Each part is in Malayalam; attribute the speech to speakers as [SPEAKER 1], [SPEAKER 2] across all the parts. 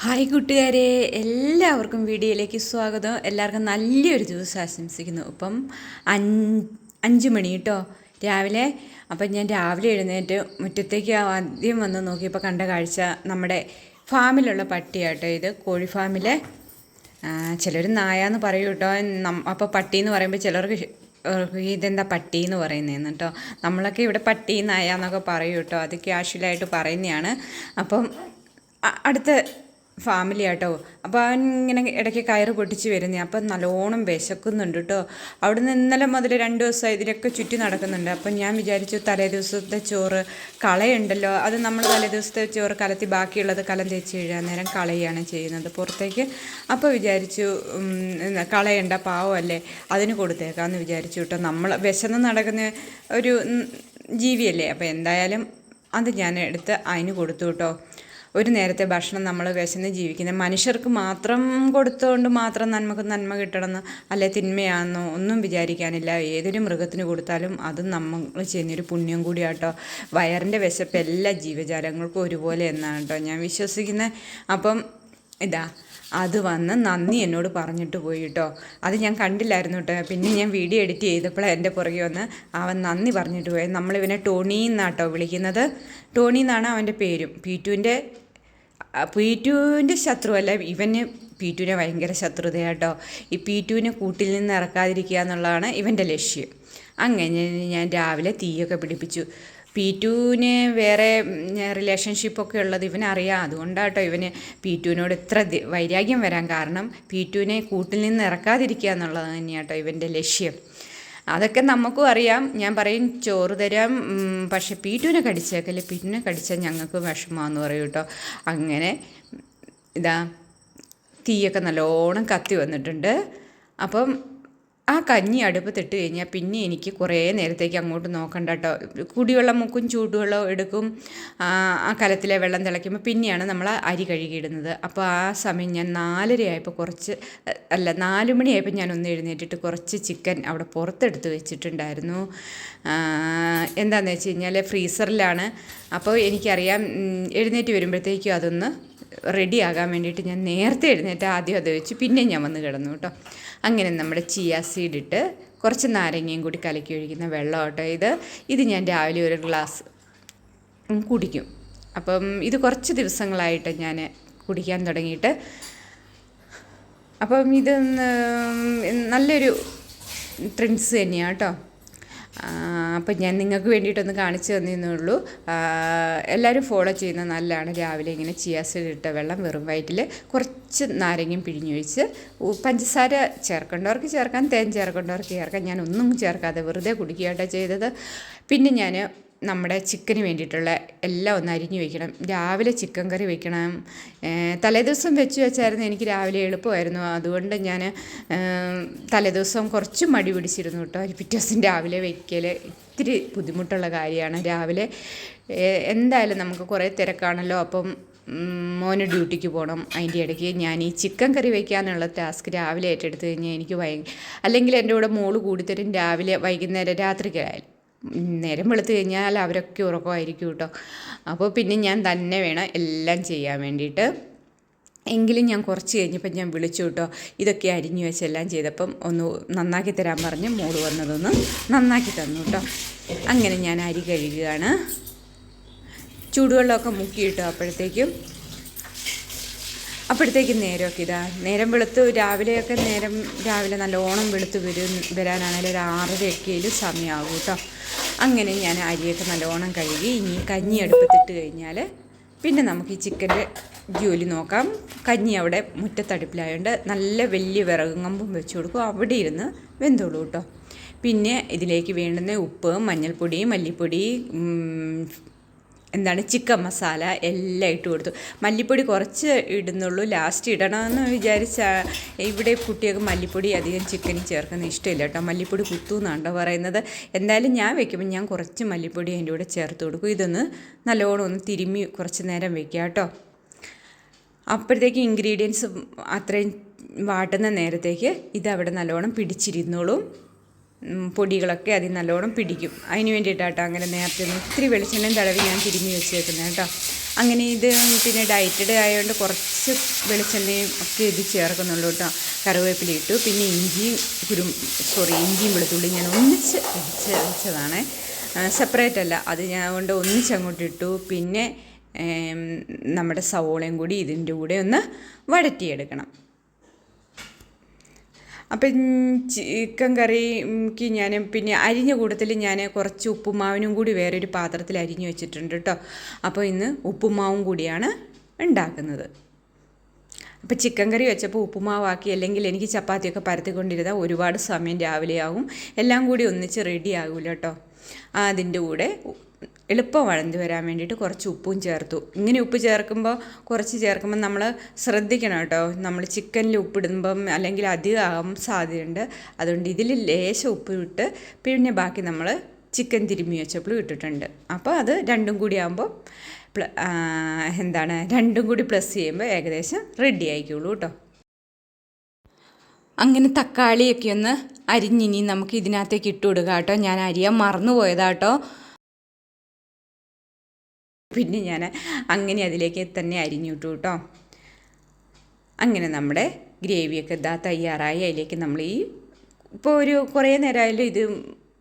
[SPEAKER 1] ഹായ് കൂട്ടുകാരെ എല്ലാവർക്കും വീഡിയോയിലേക്ക് സ്വാഗതം. എല്ലാവർക്കും നല്ലൊരു ദിവസം ആശംസിക്കുന്നു. ഇപ്പം അഞ്ച് മണി കേട്ടോ രാവിലെ. അപ്പം ഞാൻ രാവിലെ എഴുന്നേറ്റ് മുറ്റത്തേക്ക് ആദ്യം വന്ന് നോക്കിയപ്പോൾ കണ്ട കാഴ്ച നമ്മുടെ ഫാമിലുള്ള പട്ടിയാട്ടോ ഇത്. കോഴി ഫാമിലെ. ചിലർ നായാന്ന് പറയൂ കേട്ടോ. അപ്പോൾ പട്ടി എന്ന് പറയുമ്പോൾ ചിലർക്ക് ഇതെന്താ പട്ടി എന്ന് പറയുന്നതെന്ന് കേട്ടോ. നമ്മളൊക്കെ ഇവിടെ പട്ടി നായ എന്നൊക്കെ പറയൂ കേട്ടോ. അത് ക്യാഷ്വലായിട്ട് പറയുന്നതാണ്. അപ്പം അടുത്ത ഫാമിലി ആട്ടോ. അപ്പോൾ അവൻ ഇങ്ങനെ ഇടയ്ക്ക് കയറ് പൊട്ടിച്ച് വരുന്നേ. അപ്പം നല്ലോണം വിശക്കുന്നുണ്ട് കേട്ടോ അവിടുന്ന് ഇന്നലെ മുതൽ രണ്ട് ദിവസം ഇതിലൊക്കെ ചുറ്റി നടക്കുന്നുണ്ട്. അപ്പം ഞാൻ വിചാരിച്ചു തലേ ദിവസത്തെ ചോറ് കളയുണ്ടല്ലോ. അത് നമ്മൾ തലേ ദിവസത്തെ ചോറ് കലത്തി ബാക്കിയുള്ളത് കലം തേച്ച് കഴിയാൻ നേരം കളയാണ് ചെയ്യുന്നത്. പുറത്തേക്ക് അപ്പോൾ വിചാരിച്ചു കളയണ്ട പാവമല്ലേ? അതിന് കൊടുത്തേക്കാമെന്ന് വിചാരിച്ചു കേട്ടോ നമ്മൾ വിശന്ന് നടക്കുന്ന ഒരു ജീവിയല്ലേ? അപ്പോൾ എന്തായാലും അത് ഞാൻ എടുത്ത് അതിന് കൊടുത്തു കേട്ടോ ഒരു നേരത്തെ ഭക്ഷണം നമ്മൾ വിശന്ന് ജീവിക്കുന്ന മനുഷ്യർക്ക് മാത്രം കൊടുത്തുകൊണ്ട് മാത്രം നന്മക്ക് നന്മ കിട്ടണമെന്ന് അല്ലെ തിന്മയാണെന്നോ ഒന്നും വിചാരിക്കാനില്ല. ഏതൊരു മൃഗത്തിന് കൊടുത്താലും അത് നമ്മൾ ചെയ്യുന്നൊരു പുണ്യം കൂടിയാട്ടോ. വയറിന്റെ വിശപ്പ് എല്ലാ ജീവജാലങ്ങൾക്കും ഒരുപോലെ എന്നാണ് കേട്ടോ ഞാൻ വിശ്വസിക്കുന്നത് അപ്പം ഇതാ അത് വന്ന് നന്ദി എന്നോട് പറഞ്ഞിട്ട് പോയി കേട്ടോ. അത് ഞാൻ കണ്ടില്ലായിരുന്നു കേട്ടോ. പിന്നെ ഞാൻ വീഡിയോ എഡിറ്റ് ചെയ്തപ്പോഴാണ് എന്റെ പുറകെ വന്ന് അവൻ നന്ദി പറഞ്ഞിട്ട് പോയി നമ്മളിവനെ ടോണി എന്നാട്ടോ വിളിക്കുന്നത്. ടോണി എന്നാണ് അവന്റെ പേരും. പീറ്റുവിന്റെ പീറ്റുവിന്റെ ശത്രുവല്ല ഇവന് പീറ്റുവിനെ ഭയങ്കര ശത്രുതയാട്ടോ ഈ പീറ്റുവിനെ കൂട്ടിൽ നിന്ന് ഇറക്കാതിരിക്കുക എന്നുള്ളതാണ് ഇവന്റെ ലക്ഷ്യം. അങ്ങനെ ഞാൻ രാവിലെ തീയൊക്കെ പിടിപ്പിച്ചു. പീറ്റുവിന് വേറെ റിലേഷൻഷിപ്പൊക്കെ ഉള്ളത് ഇവനറിയാം. അതുകൊണ്ടാട്ടോ ഇവന് പീറ്റുവിനോട് ഇത്ര വൈരാഗ്യം വരാൻ കാരണം പീറ്റുവിനെ കൂട്ടിൽ നിന്ന് ഇറക്കാതിരിക്കുക എന്നുള്ളത് തന്നെയാട്ടോ ഇവന്റെ ലക്ഷ്യം. അതൊക്കെ നമുക്കും അറിയാം. ഞാൻ പറയും ചോറ് തരാം. പക്ഷേ പീറ്റുവിനെ കടിച്ചേക്കല്ലേ? പീറ്റുവിനെ കടിച്ചാൽ ഞങ്ങൾക്ക് വിഷമമാണെന്ന് പറയും കേട്ടോ. അങ്ങനെ ഇതാ തീയൊക്കെ നല്ലോണം കത്തി വന്നിട്ടുണ്ട്. അപ്പം ആ കഞ്ഞി അടുപ്പത്തിട്ട് കഴിഞ്ഞാൽ പിന്നെ എനിക്ക് കുറേ നേരത്തേക്ക് അങ്ങോട്ട് നോക്കണ്ട കേട്ടോ കുടിവെള്ളം മുക്കും ചൂടുവെള്ളം എടുക്കും. ആ കലത്തിലെ വെള്ളം തിളയ്ക്കുമ്പോൾ പിന്നെയാണ് നമ്മൾ അരി കഴുകിയിടുന്നത്. അപ്പോൾ ആ സമയം ഞാൻ നാലരയായപ്പോൾ കുറച്ച് അല്ല നാല് മണിയായപ്പോൾ ഞാൻ ഒന്ന് എഴുന്നേറ്റിട്ട് കുറച്ച് ചിക്കൻ അവിടെ പുറത്തെടുത്ത് വെച്ചിട്ടുണ്ടായിരുന്നു. എന്താണെന്ന് വെച്ച് കഴിഞ്ഞാൽ ഫ്രീസറിലാണ്. അപ്പോൾ എനിക്കറിയാം എഴുന്നേറ്റ് വരുമ്പോഴത്തേക്കും അതൊന്ന് റെഡി ആകാൻ വേണ്ടിയിട്ട് ഞാൻ നേരത്തെ എഴുന്നേറ്റ് ആദ്യം അത് വെച്ച് പിന്നെ ഞാൻ വന്ന് കിടന്നു കേട്ടോ. അങ്ങനെ നമ്മുടെ ചിയ സീഡ് ഇട്ട് കുറച്ച് നാരങ്ങയും കൂടി കലക്കി ഒഴിക്കുന്ന വെള്ളം കേട്ടോ ഇത്. ഇത് ഞാൻ രാവിലെ ഒരു ഗ്ലാസ് കുടിക്കും. അപ്പം ഇത് കുറച്ച് ദിവസങ്ങളായിട്ട് ഞാൻ കുടിക്കാൻ തുടങ്ങിയിട്ട് അപ്പം ഇത് നല്ലൊരു ട്രിങ്ക്സ് തന്നെയാണ് കേട്ടോ. അപ്പം ഞാൻ നിങ്ങൾക്ക് വേണ്ടിയിട്ടൊന്ന് കാണിച്ചു തന്നേ ഉള്ളൂ. എല്ലാവരും ഫോളോ ചെയ്യുന്നത് നല്ലതാണ് രാവിലെ ഇങ്ങനെ ചിയാസിഡ് ഇട്ട വെള്ളം വെറും വയറ്റിൽ കുറച്ച് നാരങ്ങയും പിഴിഞ്ഞൊഴിച്ച് പഞ്ചസാര ചേർക്കേണ്ടവർക്ക് ചേർക്കാം തേൻ ചേർക്കേണ്ടവർക്ക് ചേർക്കാം. ഞാൻ ഒന്നും ചേർക്കാതെ വെറുതെ കുടിക്കുകയാട്ടോ ചെയ്തത്. പിന്നെ ഞാൻ നമ്മുടെ ചിക്കന് വേണ്ടിയിട്ടുള്ള എല്ലാം ഒന്ന് അരിഞ്ഞു വയ്ക്കണം രാവിലെ ചിക്കൻ കറി വയ്ക്കണം തലേദിവസം വെച്ച് വെച്ചായിരുന്നു എനിക്ക് രാവിലെ എളുപ്പമായിരുന്നു. അതുകൊണ്ട് ഞാൻ തലേദിവസം കുറച്ച് മടി പിടിച്ചിരുന്നു കേട്ടോ. പിറ്റേ ദിവസം രാവിലെ വയ്ക്കൽ ഇത്തിരി ബുദ്ധിമുട്ടുള്ള കാര്യമാണ്. രാവിലെ എന്തായാലും നമുക്ക് കുറേ തിരക്കാണല്ലോ. അപ്പം മോനെ ഡ്യൂട്ടിക്ക് പോകണം അതിന്റെ ഇടയ്ക്ക് ഞാൻ ഈ ചിക്കൻ കറി വയ്ക്കാനുള്ള ടാസ്ക് രാവിലെ ഏറ്റെടുത്ത് കഴിഞ്ഞാൽ എനിക്ക് ഭയ അല്ലെങ്കിൽ എന്റെ കൂടെ മോൾ കൂടിത്തരും രാവിലെ വൈകുന്നേരം രാത്രിക്കായാലും നേരം വെളുത്തു കഴിഞ്ഞാൽ അവരൊക്കെ ഉറക്കമായിരിക്കും കേട്ടോ. അപ്പോൾ പിന്നെ ഞാൻ തന്നെ വേണം എല്ലാം ചെയ്യാൻ വേണ്ടിയിട്ട്. എങ്കിലും ഞാൻ കുറച്ച് കഴിഞ്ഞപ്പോൾ ഞാൻ വിളിച്ചു കേട്ടോ. ഇതൊക്കെ അരിഞ്ഞു വെച്ചെല്ലാം ചെയ്തപ്പം ഒന്ന് നന്നാക്കി തരാൻ പറഞ്ഞ് മോൾ വന്നതൊന്ന് നന്നാക്കി തന്നു കേട്ടോ. അങ്ങനെ ഞാൻ അരി കഴുകുകയാണ്. ചൂടുവെള്ളമൊക്കെ മുക്കിയിട്ടോ അപ്പോഴത്തേക്കും അപ്പോഴത്തേക്കും നേരമൊക്കെ ഇതാ. നേരം വെളുത്ത് രാവിലെയൊക്കെ നേരം രാവിലെ നല്ലോണം വെളുത്ത് വരും വരാനാണെങ്കിൽ ഒരു ആറരയൊക്കെയിലും സമയമാകും കേട്ടോ. അങ്ങനെ ഞാൻ അരിയൊക്കെ നല്ലോണം കഴുകി ഇനി കഞ്ഞി അടുപ്പത്തിട്ട് കഴിഞ്ഞാൽ പിന്നെ നമുക്ക് ഈ ചിക്കന്റെ ജോലി നോക്കാം. കഞ്ഞി അവിടെ മുറ്റത്തടുപ്പിലായതുകൊണ്ട് നല്ല വലിയ വിറകും കമ്പും വെച്ച് കൊടുക്കും. അവിടെ ഇരുന്ന് വെന്തോളൂ കേട്ടോ. പിന്നെ ഇതിലേക്ക് വേണ്ടുന്ന ഉപ്പ് മഞ്ഞൾപ്പൊടി മല്ലിപ്പൊടി എന്താണ് ചിക്കൻ മസാല എല്ലാം ഇട്ട് കൊടുത്തു. മല്ലിപ്പൊടി കുറച്ച് ഇടുന്നുള്ളൂ ലാസ്റ്റ് ഇടണമെന്ന് വിചാരിച്ച ഇവിടെ കുട്ടികൾക്ക് മല്ലിപ്പൊടി അധികം ചിക്കനിൽ ചേർക്കുന്ന ഇഷ്ടമില്ല കേട്ടോ. മല്ലിപ്പൊടി കുത്തു എന്നാണ്ടോ പറയുന്നത്. എന്തായാലും ഞാൻ വെക്കുമ്പോൾ ഞാൻ കുറച്ച് മല്ലിപ്പൊടി അതിന്റെ കൂടെ ചേർത്ത് കൊടുക്കും. ഇതൊന്ന് നല്ലോണം ഒന്ന് തിരുമ്മി കുറച്ച് നേരം വെക്കുക കേട്ടോ. അപ്പോഴത്തേക്ക് ഇൻഗ്രീഡിയൻസ് അത്രയും വാട്ടുന്ന നേരത്തേക്ക് ഇതവിടെ നല്ലോണം പിടിച്ചിരുന്നോളും. പൊടികളൊക്കെ അതിൽ നല്ലോണം പിടിക്കും. അതിന് വേണ്ടിയിട്ടാട്ടോ അങ്ങനെ നേരത്തെ ഒന്ന് ഇത്തിരി വെളിച്ചെണ്ണയും തടവി ഞാൻ തിരുമ്മി വെച്ചേക്കുന്നത് കേട്ടോ. അങ്ങനെ ഇത് പിന്നെ ഡയറ്റഡ് ആയതുകൊണ്ട് കുറച്ച് വെളിച്ചെണ്ണയും ഒക്കെ ഇത് ചേർക്കുന്നുള്ളൂ കേട്ടോ. കറിവേപ്പില ഇട്ടു. പിന്നെ ഇഞ്ചിയും കുരും സോറി ഇഞ്ചിയും വെളുത്തുള്ളി ഞാൻ ഒന്നിച്ച് ഇടിച്ച് സെപ്പറേറ്റ് അല്ല. അത് ഞാൻ കൊണ്ട് ഒന്നിച്ച് അങ്ങോട്ട് ഇട്ടു. പിന്നെ നമ്മുടെ സവോളയും കൂടി ഇതിന്റെ കൂടെ ഒന്ന് വഴറ്റിയെടുക്കണം. അപ്പം ചിക്കൻ കറിക്ക് ഞാൻ പിന്നെ അരിഞ്ഞ കൂട്ടത്തിൽ ഞാൻ കുറച്ച് ഉപ്പുമാവിനും കൂടി വേറൊരു പാത്രത്തിൽ അരിഞ്ഞു വെച്ചിട്ടുണ്ട് കേട്ടോ. അപ്പോൾ ഇന്ന് ഉപ്പുമാവും കൂടിയാണ് ഉണ്ടാക്കുന്നത്. അപ്പോൾ ചിക്കൻ കറി വെച്ചപ്പോൾ ഉപ്പുമാവാക്കി അല്ലെങ്കിൽ എനിക്ക് ചപ്പാത്തിയൊക്കെ പരത്തിക്കൊണ്ടിരുന്നാൽ ഒരുപാട് സമയം രാവിലെ ആവും എല്ലാം കൂടി ഒന്നിച്ച് റെഡി ആകില്ല കേട്ടോ. അതിന്റെ കൂടെ എളുപ്പം വഴഞ്ഞു വരാൻ വേണ്ടിയിട്ട് കുറച്ച് ഉപ്പും ചേർത്തു. ഇങ്ങനെ ഉപ്പ് ചേർക്കുമ്പോൾ കുറച്ച് ചേർക്കുമ്പോൾ നമ്മൾ ശ്രദ്ധിക്കണം കേട്ടോ. നമ്മൾ ചിക്കനിൽ ഉപ്പിടുമ്പം അല്ലെങ്കിൽ അധികം ആകാൻ സാധ്യതയുണ്ട്. അതുകൊണ്ട് ഇതിൽ ലേശം ഉപ്പ് ഇട്ട് പിന്നെ ബാക്കി നമ്മൾ ചിക്കൻ തിരുമ്മി വെച്ചപ്പോഴും ഇട്ടിട്ടുണ്ട്. അപ്പോൾ അത് രണ്ടും കൂടി ആകുമ്പോൾ എന്താണ് രണ്ടും കൂടി പ്ലസ് ചെയ്യുമ്പോൾ ഏകദേശം റെഡി ആയിക്കോളൂ കേട്ടോ. അങ്ങനെ തക്കാളിയൊക്കെ ഒന്ന് അരിഞ്ഞിനി നമുക്ക് ഇതിനകത്തേക്ക് ഇട്ട് കൊടുക്കാം കേട്ടോ. ഞാൻ അരിയാൻ മറന്നു പോയതാട്ടോ പിന്നെ ഞാൻ അങ്ങനെ അതിലേക്ക് തന്നെ അരിഞ്ഞിട്ടു കേട്ടോ അങ്ങനെ നമ്മുടെ ഗ്രേവിയൊക്കെ ഇതാ തയ്യാറായി. അതിലേക്ക് നമ്മൾ ഈ ഇപ്പോൾ ഒരു കുറേ നേരമായാലും ഇത്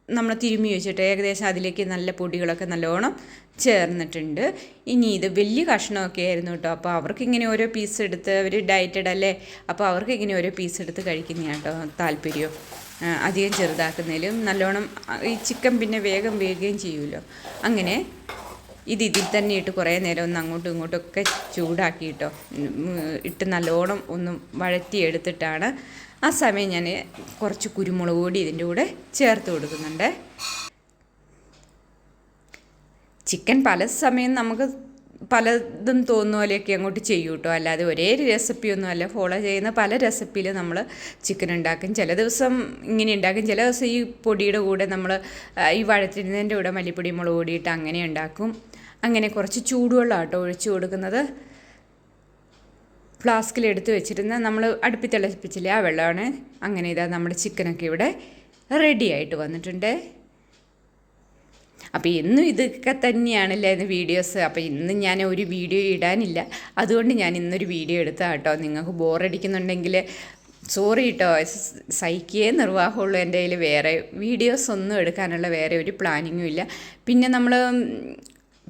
[SPEAKER 1] നമ്മൾ തിരുമ്മി വെച്ചിട്ട് ഏകദേശം അതിലേക്ക് നല്ല പൊടികളൊക്കെ നല്ലോണം ചേർന്നിട്ടുണ്ട്. ഇനി ഇത് വലിയ കഷ്ണമൊക്കെ ആയിരുന്നു കേട്ടോ അപ്പോൾ അവർക്ക് ഇങ്ങനെ ഓരോ പീസ് എടുത്ത് അവർ ഡയറ്റഡ് അല്ലേ? അപ്പോൾ അവർക്ക് ഇങ്ങനെ ഓരോ പീസ് എടുത്ത് കഴിക്കുന്ന കേട്ടോ താല്പര്യം. അധികം ചെറുതാക്കുന്നതിലും നല്ലോണം ഈ ചിക്കൻ പിന്നെ വേഗം വേഗം ചെയ്യുമല്ലോ. അങ്ങനെ ഇത് ഇതിൽ തന്നെ ഇട്ട് കുറേ നേരം ഒന്ന് അങ്ങോട്ടും ഇങ്ങോട്ടും ഒക്കെ ചൂടാക്കി ചൂടാക്കിയിട്ടോ ഇട്ട് നല്ലോണം ഒന്ന് വഴറ്റിയെടുത്തിട്ടാണ് ആ സമയം ഞാൻ കുറച്ച് കുരുമുളക് കൂടി ഇതിന്റെ കൂടെ ചേർത്ത് കൊടുക്കുന്നുണ്ട്. ചിക്കൻ പല സമയം നമുക്ക് പലതും തോന്നുന്ന പോലെയൊക്കെ അങ്ങോട്ട് ചെയ്യും കേട്ടോ. അല്ലാതെ ഒരേ റെസിപ്പിയൊന്നും അല്ല. ഫോളോ ചെയ്യുന്ന പല റെസിപ്പിയിൽ നമ്മൾ ചിക്കൻ ഉണ്ടാക്കും. ചില ദിവസം ഇങ്ങനെ ഉണ്ടാക്കും. ചില ദിവസം ഈ പൊടിയുടെ കൂടെ നമ്മൾ ഈ വഴറ്റിരുന്നതിന്റെ കൂടെ മല്ലിപ്പൊടി മുളക് പൊടിയിട്ട് അങ്ങനെ ഉണ്ടാക്കും. അങ്ങനെ കുറച്ച് ചൂടുവെള്ളം ആട്ടോ ഒഴിച്ചു കൊടുക്കുന്നത്. ഫ്ലാസ്കിൽ എടുത്ത് വെച്ചിരുന്ന നമ്മൾ അടുപ്പിൽ തിളപ്പിച്ചില്ലേ ആ വെള്ളമാണ് അങ്ങനെ ഇതാ നമ്മുടെ ചിക്കനൊക്കെ ഇവിടെ റെഡി ആയിട്ട് വന്നിട്ടുണ്ട്. അപ്പോൾ ഇന്നും ഇതൊക്കെ തന്നെയാണല്ലേ ഇന്ന് വീഡിയോസ്. അപ്പോൾ ഇന്ന് ഞാൻ ഒരു വീഡിയോ ഇടാനില്ല. അതുകൊണ്ട് ഞാൻ ഇന്നൊരു വീഡിയോ എടുത്താൽ കേട്ടോ നിങ്ങൾക്ക് ബോറടിക്കുന്നുണ്ടെങ്കിൽ സോറി കേട്ടോ സഹിക്കേ നിർവാഹമുള്ളൂ എന്റെ കയ്യിൽ വേറെ വീഡിയോസ് ഒന്നും എടുക്കാനുള്ള വേറെ ഒരു പ്ലാനിങ്ങും ഇല്ല. പിന്നെ നമ്മൾ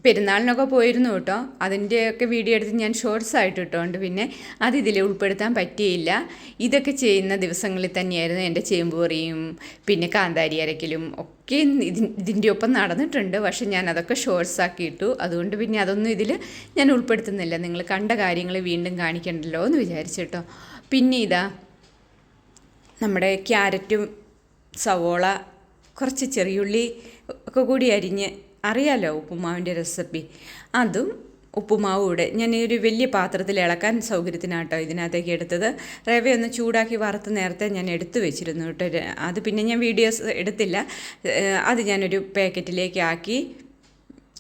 [SPEAKER 1] പെരുന്നാളിനൊക്കെ പോയിരുന്നു കേട്ടോ. അതിന്റെയൊക്കെ വീഡിയോ എടുത്ത് ഞാൻ ഷോർട്സ് ആയിട്ട് ഇട്ടുകൊണ്ട് പിന്നെ അത് ഉൾപ്പെടുത്താൻ പറ്റിയില്ല. ഇതൊക്കെ ചെയ്യുന്ന ദിവസങ്ങളിൽ തന്നെയായിരുന്നു എന്റെ ചേമ്പുപറിയും പിന്നെ കാന്താരി അരക്കലും ഒക്കെ ഇതിന്റെ ഒപ്പം നടന്നിട്ടുണ്ട്. പക്ഷെ ഞാൻ അതൊക്കെ ഷോർട്സ് ആക്കി ഇട്ടു. അതുകൊണ്ട് പിന്നെ അതൊന്നും ഇതിൽ ഞാൻ ഉൾപ്പെടുത്തുന്നില്ല. നിങ്ങൾ കണ്ട കാര്യങ്ങൾ വീണ്ടും കാണിക്കണ്ടല്ലോ എന്ന് വിചാരിച്ചിട്ടോ പിന്നെ ഇതാ നമ്മുടെ ക്യാരറ്റും സവോള കുറച്ച് ചെറിയുള്ളി ഒക്കെ കൂടി അരിഞ്ഞ് അറിയാലോ ഉപ്പുമാവിന്റെ റെസിപ്പി. അതും ഉപ്പുമാവ് കൂടെ ഞാൻ ഈ ഒരു വലിയ പാത്രത്തിൽ ഇളക്കാൻ സൗകര്യത്തിനാട്ടോ ഇതിനകത്തേക്ക് എടുത്തത്. റവ ഒന്ന് ചൂടാക്കി വറുത്ത് നേരത്തെ ഞാൻ എടുത്തു വെച്ചിരുന്നു കേട്ടോ. അത് പിന്നെ ഞാൻ വീഡിയോസ് എടുത്തില്ല. അത് ഞാനൊരു പാക്കറ്റിലേക്ക് ആക്കി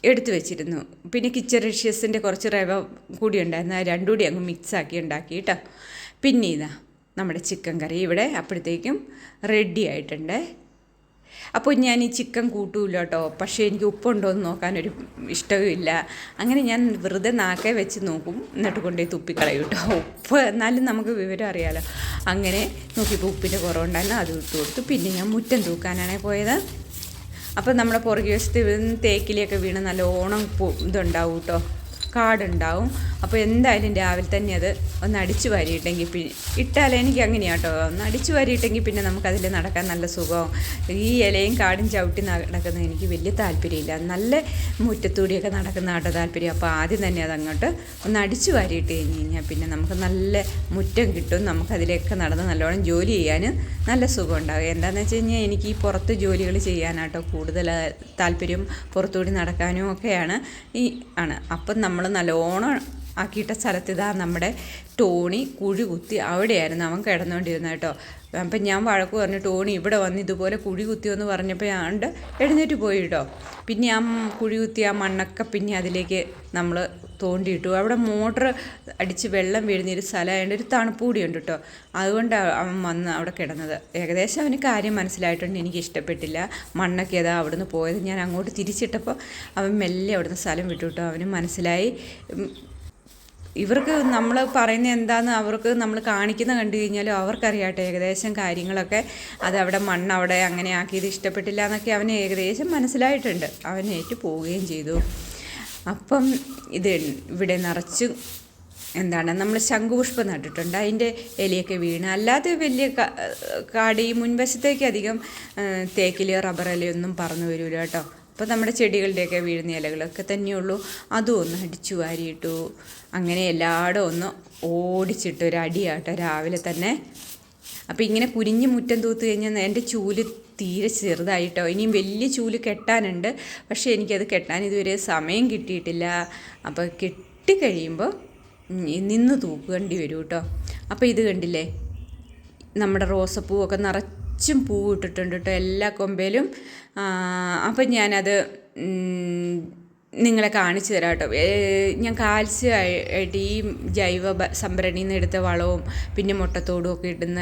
[SPEAKER 1] എടുത്തു വെച്ചിരുന്നു. പിന്നെ കിച്ചൺ റഷ്യസിന്റെ കുറച്ച് റവ കൂടി ഉണ്ടായിരുന്നു. രണ്ടും കൂടി അങ്ങ് മിക്സാക്കി ഉണ്ടാക്കി കേട്ടോ. പിന്നെ ഇതാ നമ്മുടെ ചിക്കൻ കറി ഇവിടെ അപ്പോഴത്തേക്കും റെഡി ആയിട്ടുണ്ട്. അപ്പോൾ ഞാൻ ഈ ചിക്കൻ കൂട്ടൂല കേട്ടോ. പക്ഷേ എനിക്ക് ഉപ്പുണ്ടോ എന്ന് നോക്കാനൊരു ഇഷ്ടവുമില്ല. അങ്ങനെ ഞാൻ വെറുതെ നാക്കെ വെച്ച് നോക്കും. എന്നിട്ട് കൊണ്ടുപോയി തുപ്പിക്കളയും കേട്ടോ. ഉപ്പ് എന്നാലും നമുക്ക് വിവരം അറിയാലോ. അങ്ങനെ നോക്കിയപ്പോൾ ഉപ്പിന്റെ കുറവുണ്ടായിരുന്നു. അത് ഇട്ട് കൊടുത്തു. പിന്നെ ഞാൻ മുറ്റം തൂക്കാനാണ് പോയത്. അപ്പോൾ നമ്മുടെ പുറകെ വശത്ത് തേക്കിലൊക്കെ വീണ് നല്ല ഓണം ഇതുണ്ടാവും കേട്ടോ. കാടുണ്ടാവും. അപ്പോൾ എന്തായാലും രാവിലെ തന്നെ അത് ഒന്ന് അടിച്ചു വാരിയിട്ടെങ്കിൽ പിന്നെ ഇട്ടാൽ എനിക്ക് അങ്ങനെയാണ് കേട്ടോ ഒന്ന് അടിച്ചു വാരിയിട്ടെങ്കിൽ പിന്നെ നമുക്കതിൽ നടക്കാൻ നല്ല സുഖവും. ഈ ഇലയും കാടും ചവിട്ടി നടക്കുന്നത് എനിക്ക് വലിയ താല്പര്യമില്ല. നല്ല മുറ്റത്തൂടിയൊക്കെ നടക്കുന്ന ആട്ടോ താല്പര്യം. അപ്പോൾ ആദ്യം തന്നെ അതങ്ങോട്ട് ഒന്ന് അടിച്ചു വാരിയിട്ട് കഴിഞ്ഞ് കഴിഞ്ഞാൽ പിന്നെ നമുക്ക് നല്ല മുറ്റം കിട്ടും. നമുക്കതിലൊക്കെ നടന്ന് നല്ലോണം ജോലി ചെയ്യാൻ നല്ല സുഖം ഉണ്ടാകും എന്താണെന്ന് വെച്ച് കഴിഞ്ഞാൽ എനിക്ക് ഈ പുറത്ത് ജോലികൾ ചെയ്യാനാട്ടോ കൂടുതൽ താല്പര്യം. പുറത്തുകൂടി നടക്കാനും ഒക്കെയാണ് ഈ ആണ്. അപ്പം നമ്മൾ നല്ലോണം ആക്കിയിട്ട സ്ഥലത്ത് ഇതാ നമ്മുടെ ടോണി കുഴി കുത്തി അവിടെയായിരുന്നു അവൻ കിടന്നുകൊണ്ടിരുന്നത് കേട്ടോ. അപ്പം ഞാൻ വഴക്ക് പറഞ്ഞു ടോണി ഇവിടെ വന്ന് ഇതുപോലെ കുഴി കുത്തിയെന്ന് പറഞ്ഞപ്പോൾ ആണ്ട് എഴുന്നേറ്റ് പോയി കേട്ടോ. പിന്നെ ആ കുഴി കുത്തി ആ മണ്ണൊക്കെ പിന്നെ അതിലേക്ക് നമ്മൾ തോണ്ടിയിട്ടു. അവിടെ മോട്ടർ അടിച്ച് വെള്ളം വീഴുന്നൊരു സ്ഥലമായതുകൊണ്ട് ഒരു തണുപ്പ് കൂടിയുണ്ട് കേട്ടോ. അതുകൊണ്ട് അവൻ വന്ന് അവിടെ കിടന്നത്. ഏകദേശം അവന് കാര്യം മനസ്സിലായിട്ടുണ്ട്. എനിക്ക് ഇഷ്ടപ്പെട്ടില്ല മണ്ണൊക്കെ ഏതാ അവിടുന്ന് പോയത്. ഞാൻ അങ്ങോട്ട് തിരിച്ചിട്ടപ്പോൾ അവൻ മെല്ലെ അവിടുന്ന് സ്ഥലം വിട്ടു കേട്ടോ. അവന് മനസ്സിലായി. ഇവർക്ക് നമ്മൾ പറയുന്നത് എന്താന്ന് അവർക്ക് നമ്മൾ കാണിക്കുന്ന കണ്ടു കഴിഞ്ഞാലും അവർക്കറിയാട്ടെ ഏകദേശം കാര്യങ്ങളൊക്കെ. അത് അവിടെ മണ്ണ് അവിടെ അങ്ങനെ ആക്കിയത് ഇഷ്ടപ്പെട്ടില്ല എന്നൊക്കെ അവന് ഏകദേശം മനസ്സിലായിട്ടുണ്ട്. അവൻ ഏറ്റു പോവുകയും ചെയ്തു. അപ്പം ഇത് ഇവിടെ നിറച്ച് എന്താണ് നമ്മൾ ശംഖുപുഷ്പം നട്ടിട്ടുണ്ട്. അതിന്റെ ഇലയൊക്കെ വീണ്. അല്ലാതെ വലിയ കാടി ഈ മുൻവശത്തേക്ക് അധികം തേക്കിൽ റബ്ബറിലൊന്നും പറന്നു വരില്ല കേട്ടോ. അപ്പോൾ നമ്മുടെ ചെടികളുടെയൊക്കെ വീഴുന്ന ഇലകളൊക്കെ തന്നെയുള്ളൂ. അതും ഒന്ന് അടിച്ചു വാരിയിട്ടു. അങ്ങനെ എല്ലായിടും ഒന്ന് ഓടിച്ചിട്ട് ഒരു അടിയാട്ടോ രാവിലെ തന്നെ. അപ്പോൾ ഇങ്ങനെ കുരിഞ്ഞ് മുറ്റം തൂത്ത് കഴിഞ്ഞാൽ എന്റെ ചൂൽ തീരെ ചെറുതായിട്ടോ. ഇനിയും വലിയ ചൂൽ കെട്ടാനുണ്ട്. പക്ഷേ എനിക്കത് കെട്ടാൻ ഇതുവരെ സമയം കിട്ടിയിട്ടില്ല. അപ്പോൾ കെട്ടിക്കഴിയുമ്പോൾ നിന്ന് തൂക്കേണ്ടി വരും കേട്ടോ അപ്പോൾ ഇത് കണ്ടില്ലേ? നമ്മുടെ റോസപ്പൂവൊക്കെ നിറച്ചും പൂവ് ഇട്ടിട്ടുണ്ട് കേട്ടോ എല്ലാ കൊമ്പയിലും അപ്പം ഞാനത് നിങ്ങളെ കാണിച്ചു തരാം കേട്ടോ. ഞാൻ കാൽസ്യം ആയി- ആയിട്ട് ഈ ജൈവ സംഭരണിയിൽ നിന്ന് എടുത്ത വളവും പിന്നെ മുട്ടത്തോടും ഒക്കെ ഇടുന്ന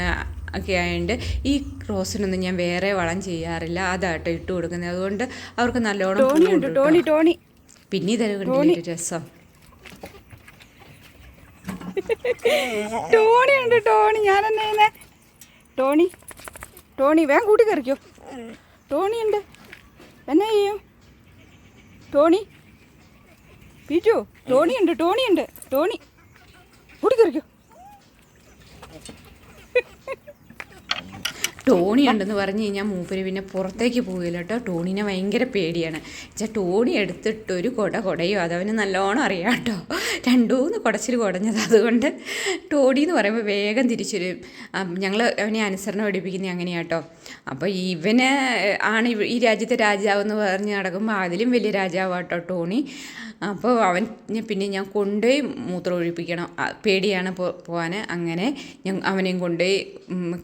[SPEAKER 1] ഒക്കെ ആയതുകൊണ്ട് ഈ റോസിനൊന്നും ഞാൻ വേറെ വളം ചെയ്യാറില്ല. അതാട്ടോ ഇട്ട് കൊടുക്കുന്നത്. അതുകൊണ്ട് അവർക്ക് നല്ലോണം പിന്നെ ഇതൊരു കണ്ടില്ലേ രസം?
[SPEAKER 2] ടോണി ഉണ്ട് ടോണി. ഞാൻ എന്നാ ടോണി ടോണി വേഗം കൂട്ടി കറിക്കോ ടോണി ഉണ്ട് എന്നാ ചെയ്യും? ടോണി? പീറ്റു ടോണി ഉണ്ട് ടോണി ഉണ്ട് ടോണി കൂട്ടി
[SPEAKER 1] ടോണി ഉണ്ടെന്ന് പറഞ്ഞു കഴിഞ്ഞാൽ മൂപ്പര് പിന്നെ പുറത്തേക്ക് പോകില്ല കേട്ടോ. ടോണിനെ ഭയങ്കര പേടിയാണ്. വെച്ചാൽ ടോണി എടുത്തിട്ട് ഒരു കുട കുടയോ? അതവന് നല്ലോണം അറിയാം കേട്ടോ. രണ്ടൂന്ന് കുടച്ചിൽ കുടഞ്ഞത്. അതുകൊണ്ട് ടോണി എന്ന് പറയുമ്പോൾ വേഗം തിരിച്ചു വരും ഞങ്ങൾ അവനെ അനുസരണം പഠിപ്പിക്കുന്നത് അങ്ങനെയാട്ടോ അപ്പോൾ ഇവന് ആണ് ഈ രാജ്യത്തെ രാജാവെന്ന് പറഞ്ഞ് നടക്കുമ്പോൾ അതിലും വലിയ രാജാവാട്ടോ ടോണി. അപ്പോൾ അവൻ പിന്നെ ഞാൻ കൊണ്ടുപോയി മൂത്രം ഒഴിപ്പിക്കണം. പേടിയാണ് പോ- പോകാൻ അങ്ങനെ ഞാൻ അവനെയും കൊണ്ടുപോയി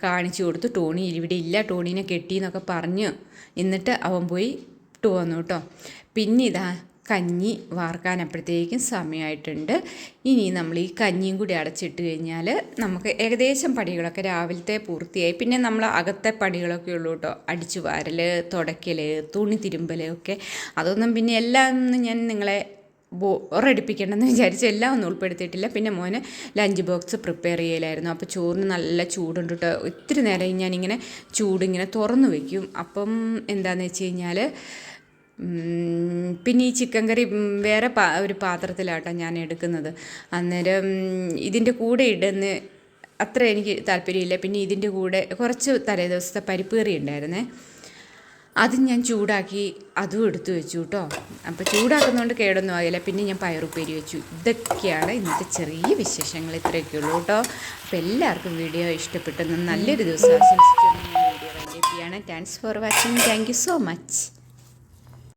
[SPEAKER 1] കാണിച്ചു കൊടുത്തു ടോണി ഇവിടെ ഇല്ല ടോണീനെ കെട്ടി എന്നൊക്കെ പറഞ്ഞു എന്നിട്ട് അവൻ പോയി ഇട്ട് വന്നു കേട്ടോ. പിന്നെ ഇതാ കഞ്ഞി വാർക്കാൻ വാർക്കാനപ്പോഴത്തേക്കും സമയമായിട്ടുണ്ട്. ഇനി നമ്മൾ ഈ കഞ്ഞിയും കൂടി അടച്ചിട്ട് കഴിഞ്ഞാൽ നമുക്ക് ഏകദേശം പണികളൊക്കെ രാവിലത്തെ പൂർത്തിയായി. പിന്നെ നമ്മൾ അകത്തെ പണികളൊക്കെ ഉള്ളൂ കേട്ടോ. അടിച്ചു വാരൽ തുടയ്ക്കൽ തുണി തിരുമ്പൽ ഒക്കെ. അതൊന്നും പിന്നെ എല്ലാം ഞാൻ നിങ്ങളെ ബോറടിപ്പിക്കണമെന്ന് വിചാരിച്ച് എല്ലാം ഒന്നും ഉൾപ്പെടുത്തിയിട്ടില്ല. പിന്നെ മോന് ലഞ്ച് ബോക്സ് പ്രിപ്പയർ ചെയ്യലായിരുന്നു. അപ്പോൾ ചോറിന് നല്ല ചൂടുണ്ട് കേട്ടോ ഒത്തിരി നേരം ഞാനിങ്ങനെ ചൂടിങ്ങനെ തുറന്നു വയ്ക്കും അപ്പം എന്താണെന്ന് വെച്ച് കഴിഞ്ഞാൽ പിന്നെ ഈ ചിക്കൻ കറി വേറെ പാ ഒരു പാത്രത്തിലാട്ടോ ഞാൻ എടുക്കുന്നത്. അന്നേരം ഇതിന്റെ കൂടെ ഇടുന്ന അത്ര എനിക്ക് താല്പര്യമില്ല. പിന്നെ ഇതിന്റെ കൂടെ കുറച്ച് തലേദിവസത്തെ പരിപ്പ് കറി ഉണ്ടായിരുന്നേ. അത് ഞാൻ ചൂടാക്കി അതും എടുത്തു വെച്ചു കേട്ടോ. അപ്പോൾ ചൂടാക്കുന്നതുകൊണ്ട് കേടൊന്നും ആയില്ല. പിന്നെ ഞാൻ പയറുപ്പേരി വെച്ചു. ഇതൊക്കെയാണ് ഇന്നത്തെ ചെറിയ വിശേഷങ്ങൾ ഇത്രയൊക്കെ ഉള്ളൂ കേട്ടോ. അപ്പോൾ എല്ലാവർക്കും വീഡിയോ ഇഷ്ടപ്പെട്ടെന്ന് നല്ലൊരു ദിവസം ആശംസിച്ചു video wind up thanks for watching thank you so much